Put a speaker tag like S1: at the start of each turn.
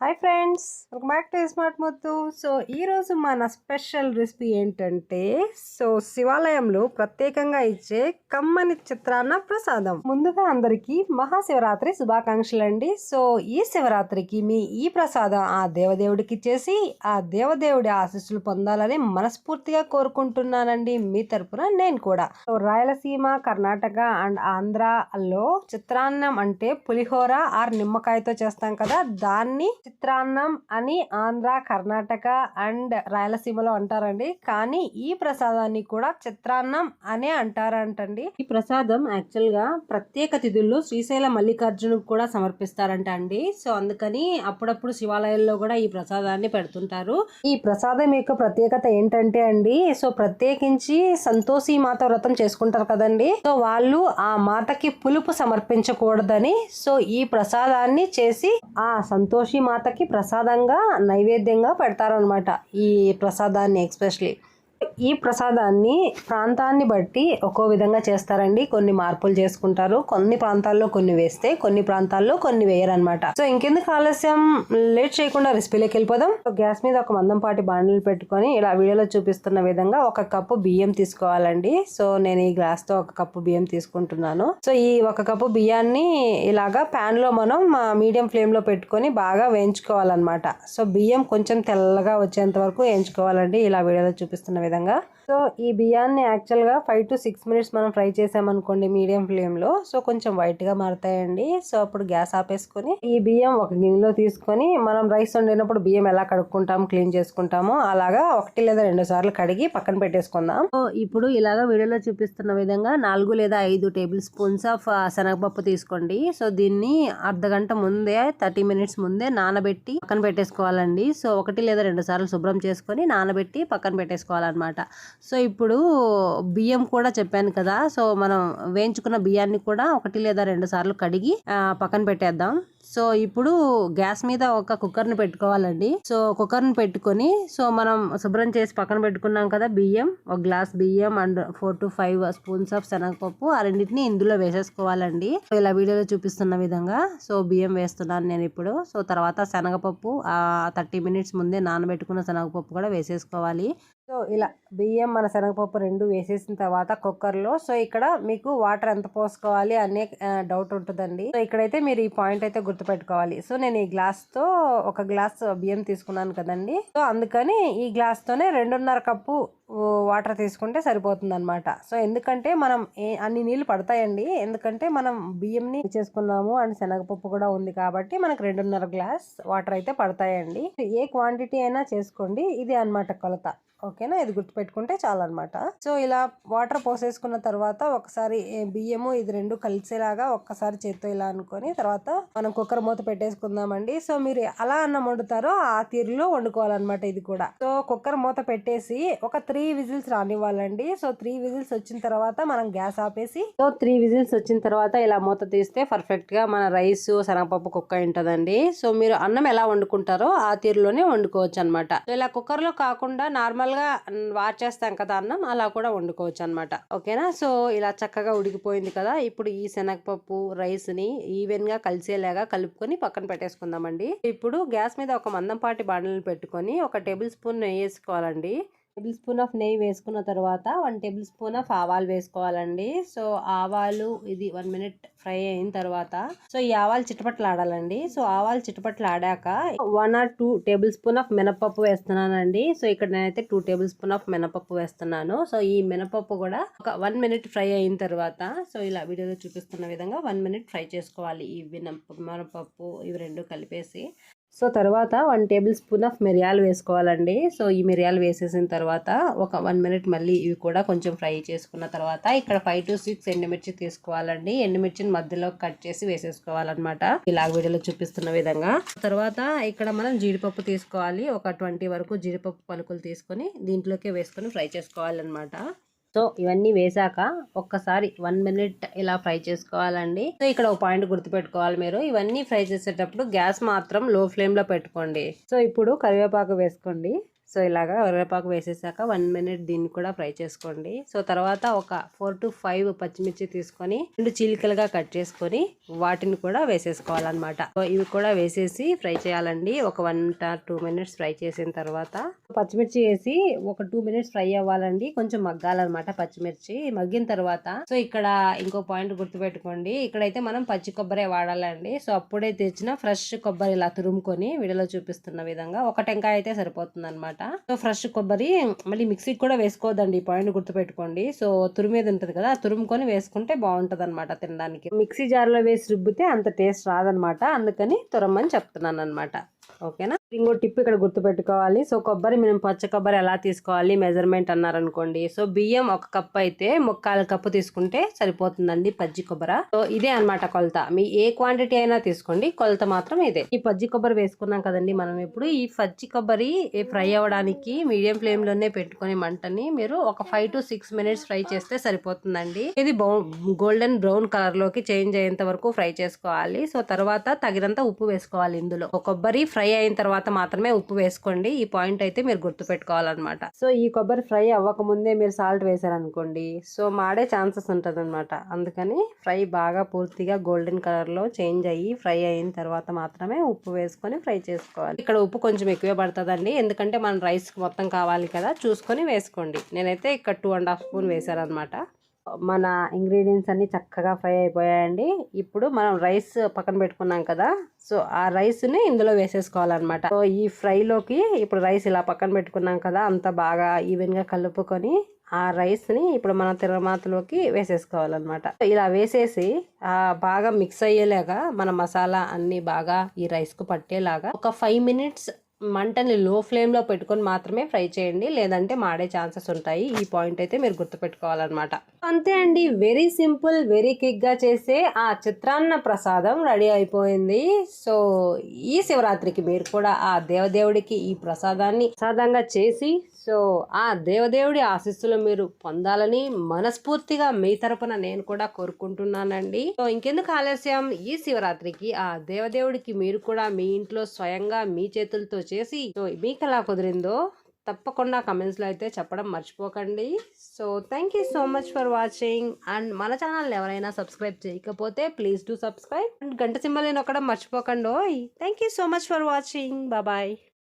S1: Hi friends welcome back to smart Muthu so ఈరోజు మన special recipe ఏంటంటే so శివాలయంలో ప్రత్యేకంగా ఇచ్చే కమ్మని చిత్రాన్న ప్రసాదం. ముందుగా అందరికీ మహాశివరాత్రి శుభాకాంక్షలు అండి సో ఈ శివరాత్రికి మీ ఈ ప్రసాదం ఆ దేవదేవుడికి ఇచ్చేసి ఆ దేవదేవుడి ఆశీస్సులు పొందాలని మనస్ఫూర్తిగా కోరుకుంటున్నానండి. మీ తరపున నేను కూడా. సో రాయలసీమ కర్ణాటక అండ్ ఆంధ్రాలో చిత్రాన్నం అంటే పులిహోర ఆర్ నిమ్మకాయతో చేస్తాం కదా దాన్ని చిత్రాన్నం అని ఆంధ్ర కర్ణాటక అండ్ రాయలసీమలో అంటారండి. కానీ ఈ ప్రసాదాన్ని కూడా చిత్రాన్నం అనే అంటారంటండి. ఈ ప్రసాదం యాక్చువల్గా ప్రత్యేక తిథుల్లో శ్రీశైల మల్లికార్జును కూడా సమర్పిస్తారంట అండి సో అందుకని అప్పుడప్పుడు శివాలయాల్లో కూడా ఈ ప్రసాదాన్ని పెడుతుంటారు. ఈ ప్రసాదం యొక్క ప్రత్యేకత ఏంటంటే అండి సో ప్రత్యేకించి సంతోషి మాత వ్రతం చేసుకుంటారు కదండి. సో వాళ్ళు ఆ మాతకి పులుపు సమర్పించకూడదని సో ఈ ప్రసాదాన్ని చేసి ఆ సంతోషి మాత మాతకి ప్రసాదంగా నైవేద్యంగా పెడతారనమాట ఈ ప్రసాదాన్ని ఎక్స్పెషలీ ఈ ప్రసాదాన్ని ప్రాంతాన్ని బట్టి ఒక్కో విధంగా చేస్తారండి. కొన్ని మార్పులు చేసుకుంటారు. కొన్ని ప్రాంతాల్లో కొన్ని వేస్తే కొన్ని ప్రాంతాల్లో కొన్ని వేయరనమాట సో ఇంకెందుకు ఆలస్యం? లేట్ చేయకుండా రెసిపీలోకి వెళ్ళిపోదాం. గ్యాస్ మీద ఒక మందంపాటి బాండలు పెట్టుకొని ఇలా వీడియోలో చూపిస్తున్న విధంగా ఒక కప్పు బియ్యం తీసుకోవాలండి. సో నేను ఈ గ్లాస్తో ఒక కప్పు బియ్యం తీసుకుంటున్నాను. సో ఈ ఒక కప్పు బియ్యాన్ని ఇలాగా ప్యాన్లో మనం మీడియం ఫ్లేమ్లో పెట్టుకొని బాగా వేయించుకోవాలన్నమాట. సో బియ్యం కొంచెం తెల్లగా వచ్చేంత వరకు వేయించుకోవాలండి. ఇలా వీడియోలో చూపిస్తున్న విధంగా సో ఈ బియ్యాన్ని యాక్చువల్గా ఫైవ్ టు సిక్స్ మినిట్స్ మనం ఫ్రై చేసామనుకోండి మీడియం ఫ్లేమ్లో. సో కొంచెం వైట్గా మారుతాయండి. సో అప్పుడు గ్యాస్ ఆపేసుకొని ఈ బియ్యం ఒక గిన్నెలో తీసుకొని మనం రైస్ వండినప్పుడు బియ్యం ఎలా కడుక్కుంటాం క్లీన్ చేసుకుంటామో అలాగా ఒకటి లేదా రెండు సార్లు కడిగి పక్కన పెట్టేసుకుందాం. సో ఇప్పుడు ఇలాగా వీడియోలో చూపిస్తున్న విధంగా నాలుగు లేదా ఐదు టేబుల్ స్పూన్స్ ఆఫ్ శనగపప్పు తీసుకోండి. సో దీన్ని అర్ధ గంట ముందే థర్టీ మినిట్స్ ముందే నానబెట్టి పక్కన పెట్టేసుకోవాలండి. సో ఒకటి లేదా రెండు సార్లు శుభ్రం చేసుకొని నానబెట్టి పక్కన పెట్టేసుకోవాలన్నమాట. సో ఇప్పుడు బియ్యం కూడా చెప్పాను కదా సో మనం వేయించుకున్న బియ్యాన్ని కూడా ఒకటి లేదా రెండు సార్లు కడిగి పక్కన పెట్టేద్దాం. సో ఇప్పుడు గ్యాస్ మీద ఒక కుక్కర్ని పెట్టుకోవాలండి. సో కుక్కర్ని పెట్టుకొని సో మనం శుభ్రం చేసి పక్కన పెట్టుకున్నాం కదా బియ్యం ఒక గ్లాస్ బియ్యం and four to five spoons of శనగపప్పు ఆ రెండింటిని ఇందులో వేసేసుకోవాలండి. ఇలా వీడియోలో చూపిస్తున్న విధంగా సో బియ్యం వేస్తున్నాను నేను ఇప్పుడు. సో తర్వాత శనగపప్పు ఆ థర్టీ మినిట్స్ ముందే నానబెట్టుకున్న శనగపప్పు కూడా వేసేసుకోవాలి. సో ఇలా బియ్యం మన శనగపప్పు రెండు వేసేసిన తర్వాత కుక్కర్లో. సో ఇక్కడ మీకు వాటర్ ఎంత పోసుకోవాలి అనే డౌట్ ఉంటుందండి. సో ఇక్కడైతే మీరు ఈ పాయింట్ అయితే గుర్తుపెట్టుకోవాలి. సో నేను ఈ గ్లాస్తో ఒక గ్లాస్ బియ్యం తీసుకున్నాను కదండి. సో అందుకని ఈ గ్లాస్తోనే రెండున్నర కప్పు వాటర్ తీసుకుంటే సరిపోతుంది అనమాట సో ఎందుకంటే మనం ఏ- అన్ని నీళ్ళు పడతాయండి. ఎందుకంటే మనం బియ్యంని చేసుకున్నాము అండ్ శనగపప్పు కూడా ఉంది కాబట్టి మనకు రెండున్నర గ్లాస్ వాటర్ అయితే పడతాయండి. ఏ క్వాంటిటీ అయినా చేసుకోండి. ఇది అన్నమాట కొలత. ఓకే. ఓకేనా? ఇది గుర్తుపెట్టుకుంటే చాలన్నమాట. అనమాట సో ఇలా వాటర్ పోసేసుకున్న తర్వాత ఒకసారి బియ్యము ఇది రెండు కలిసేలాగా ఒక్కసారి చేత్తో ఇలా అనుకొని తర్వాత మనం కుక్కర్ మూత పెట్టేసుకుందామండి. సో మీరు అలా అన్నం వండుతారో ఆ తీరులో వండుకోవాలన్నమాట ఇది కూడా. సో కుక్కర్ మూత పెట్టేసి ఒక త్రీ విజిల్స్ రానివ్వాలండి. సో త్రీ విజిల్స్ వచ్చిన తర్వాత మనం గ్యాస్ ఆపేసి సో త్రీ విజిల్స్ వచ్చిన తర్వాత ఇలా మూత తీస్తే పర్ఫెక్ట్గా మన రైస్ శనగపప్పు కుక్క ఉంటదండి. సో మీరు అన్నం ఎలా వండుకుంటారో ఆ తీరులోనే వండుకోవచ్చు అనమాట ఇలా కుక్కర్లో కాకుండా నార్మల్గా వాచ్ చేస్తాం కదా అన్నం అలా కూడా వండుకోవచ్చు అనమాట ఓకేనా? సో ఇలా చక్కగా ఉడికిపోయింది కదా ఇప్పుడు ఈ శనగపప్పు రైస్ని ఈవెన్గా ఈవెన్గా కలిసేలాగా కలుపుకొని పక్కన పెట్టేసుకుందామండి. ఇప్పుడు గ్యాస్ మీద ఒక మందంపాటి బాండలు పెట్టుకొని ఒక టేబుల్ స్పూన్ నెయ్యి వేసుకోవాలండి. టేబుల్ స్పూన్ ఆఫ్ నెయ్యి వేసుకున్న తర్వాత వన్ టేబుల్ స్పూన్ ఆఫ్ ఆవాలు వేసుకోవాలండి. సో ఆవాలు ఇది వన్ మినిట్ ఫ్రై అయిన తర్వాత సో ఈ ఆవాలు చిటపట్లాడాలండి. సో ఆవాలు చిటపట్లాడాక one or two tablespoon of మినపప్పు వేస్తున్నానండి. సో ఇక్కడ నేనైతే టూ టేబుల్ స్పూన్ ఆఫ్ మినపప్పు వేస్తున్నాను. సో ఈ మినపప్పు కూడా ఒక వన్ మినిట్ ఫ్రై అయిన తర్వాత సో ఇలా వీడియోలో చూపిస్తున్న విధంగా వన్ మినిట్ ఫ్రై చేసుకోవాలి. ఈ మినప మినపప్పు ఇవి రెండు కలిపేసి. సో తర్వాత వన్ టేబుల్ స్పూన్ ఆఫ్ మిరియాలు వేసుకోవాలండి. సో ఈ మిరియాలు వేసేసిన తర్వాత ఒక వన్ మినిట్ మళ్ళీ ఇవి కూడా కొంచెం ఫ్రై చేసుకున్న తర్వాత ఇక్కడ ఫైవ్ టు సిక్స్ ఎండుమిర్చి తీసుకోవాలండి. ఎండుమిర్చిని మధ్యలో కట్ చేసి వేసేసుకోవాలన్నమాట. ఇలా వీడియోలో చూపిస్తున్న విధంగా. తర్వాత ఇక్కడ మనం జీడిపప్పు తీసుకోవాలి. ఒక ట్వంటీ వరకు జీడిపప్పు పలుకులు తీసుకొని దీంట్లోకి వేసుకొని ఫ్రై చేసుకోవాలన్నమాట. సో ఇవన్నీ వేసాక ఒక్కసారి వన్ మినిట్ ఇలా ఫ్రై చేసుకోవాలండి. సో ఇక్కడ ఒక పాయింట్ గుర్తుపెట్టుకోవాలి మీరు. ఇవన్నీ ఫ్రై చేసేటప్పుడు గ్యాస్ మాత్రం లో ఫ్లేమ్లో పెట్టుకోండి. సో ఇప్పుడు కరివేపాకు వేసుకోండి. సో ఇలాగా కరివేపాకు వేసేసాక వన్ మినిట్ దీన్ని కూడా ఫ్రై చేసుకోండి. సో తర్వాత ఒక ఫోర్ టు ఫైవ్ పచ్చిమిర్చి తీసుకొని రెండు చీలికలుగా కట్ చేసుకొని వాటిని కూడా వేసేసుకోవాలన్నమాట. సో ఇవి కూడా వేసేసి ఫ్రై చేయాలండి. ఒక వన్ టూ మినిట్స్ ఫ్రై చేసిన తర్వాత పచ్చిమిర్చి వేసి ఒక టూ మినిట్స్ ఫ్రై అవ్వాలండి. కొంచెం మగ్గాలన్నమాట పచ్చిమిర్చి. మగ్గిన తర్వాత సో ఇక్కడ ఇంకో పాయింట్ గుర్తుపెట్టుకోండి. ఇక్కడైతే మనం పచ్చి కొబ్బరి వాడాలండి. సో అప్పుడే తెచ్చిన ఫ్రెష్ కొబ్బరి ఇలా తురుముకొని వీడియోలో చూపిస్తున్న విధంగా ఒక టెంకాయ అయితే సరిపోతుంది అనమాట సో ఫ్రెష్ కొబ్బరి మళ్ళీ మిక్సీకి కూడా వేసుకోవద్దండి. ఈ పాయింట్ గుర్తుపెట్టుకోండి. సో తురిమేది ఉంటుంది కదా తురుముకొని వేసుకుంటే బాగుంటుంది అనమాట తినడానికి. మిక్సీ జార్లో వేసి రుబ్బితే అంత టేస్ట్ రాదనమాట అందుకని తురమ్మని చెప్తున్నాను అనమాట ఓకేనా? ఇంకో టిప్ ఇక్కడ గుర్తుపెట్టుకోవాలి. సో కొబ్బరి మనం పచ్చ కొబ్బరి ఎలా తీసుకోవాలి? మెజర్మెంట్ అన్నారనుకోండి. సో బియ్యం ఒక కప్ అయితే ముక్కాలు కప్పు తీసుకుంటే సరిపోతుందండి పజ్జి కొబ్బరి. సో ఇదే అన్నమాట కొలత. మీ ఏ క్వాంటిటీ అయినా తీసుకోండి. కొలత మాత్రం ఇదే. ఈ పజ్జి కొబ్బరి వేసుకున్నాం కదండి మనం ఇప్పుడు. ఈ పజ్జి కొబ్బరి ఫ్రై అవ్వడానికి మీడియం ఫ్లేమ్లోనే పెట్టుకుని మంటని మీరు ఒక five to six minutes fry చేస్తే సరిపోతుందండి. ఇది గోల్డెన్ బ్రౌన్ కలర్లోకి చేంజ్ అయ్యేంత వరకు ఫ్రై చేసుకోవాలి. సో తర్వాత తగినంత ఉప్పు వేసుకోవాలి ఇందులో. ఒక కొబ్బరి ఫ్రై అయిన తర్వాత మాత్రమే ఉప్పు వేసుకోండి. ఈ పాయింట్ అయితే మీరు గుర్తు పెట్టుకోవాలన్నమాట సో ఈ కొబ్బరి ఫ్రై అవ్వకముందే మీరు సాల్ట్ వేసారనుకోండి. సో మాడే ఛాన్సెస్ ఉంటుంది అనమాట అందుకని ఫ్రై బాగా పూర్తిగా గోల్డెన్ కలర్లో చేంజ్ అయ్యి ఫ్రై అయిన తర్వాత మాత్రమే ఉప్పు వేసుకొని ఫ్రై చేసుకోవాలి. ఇక్కడ ఉప్పు కొంచెం ఎక్కువే పడుతుందండి. ఎందుకంటే మనం రైస్ మొత్తం కావాలి కదా. చూసుకొని వేసుకోండి. నేనైతే ఇక్కడ టూ అండ్ హాఫ్ స్పూన్ వేసాను అనమాట మన ఇంగ్రీడియంట్స్ అన్నీ చక్కగా ఫ్రై అయిపోయాయండి. ఇప్పుడు మనం రైస్ పక్కన పెట్టుకున్నాం కదా సో ఆ రైస్ని ఇందులో వేసేసుకోవాలన్నమాట. సో ఈ ఫ్రైలోకి ఇప్పుడు రైస్ ఇలా పక్కన పెట్టుకున్నాం కదా అంత బాగా ఈవెన్గా కలుపుకొని ఆ రైస్ని ఇప్పుడు మన తిరమాతలోకి వేసేసుకోవాలన్నమాట. ఇలా వేసేసి ఆ బాగా మిక్స్ అయ్యేలాగా మన మసాలా అన్నీ బాగా ఈ రైస్కు పట్టేలాగా ఒక ఫైవ్ మినిట్స్ మంటని లో ఫ్లేమ్లో పెట్టుకొని మాత్రమే ఫ్రై చేయండి. లేదంటే మాడే ఛాన్సెస్ ఉంటాయి. ఈ పాయింట్ అయితే మీరు గుర్తుపెట్టుకోవాలన్నమాట. అంతే అండి. వెరీ సింపుల్ వెరీ క్విక్గా చేసే ఆ చిత్రాన్న ప్రసాదం రెడీ అయిపోయింది. సో ఈ శివరాత్రికి మీరు కూడా ఆ దేవదేవుడికి ఈ ప్రసాదాన్ని ప్రసాదంగా చేసి సో ఆ దేవదేవుడి ఆశీస్సులు మీరు పొందాలని మనస్ఫూర్తిగా మీ తరపున నేను కూడా కోరుకుంటున్నానండి. సో ఇంకెందుకు ఆలస్యం? ఈ శివరాత్రికి ఆ దేవదేవుడికి మీరు కూడా మీ ఇంట్లో స్వయంగా మీ చేతులతో చేసి సో మీకు ఎలా కుదిరిందో తప్పకుండా కమెంట్స్లో అయితే చెప్పడం మర్చిపోకండి. So thank you so much for watching. And మన ఛానల్ ఎవరైనా సబ్స్క్రైబ్ చేయకపోతే ప్లీజ్ డూ సబ్స్క్రైబ్. అండ్ గంట సింబల్ నొక్కడం మర్చిపోకండి thank you so much for watching. Bye.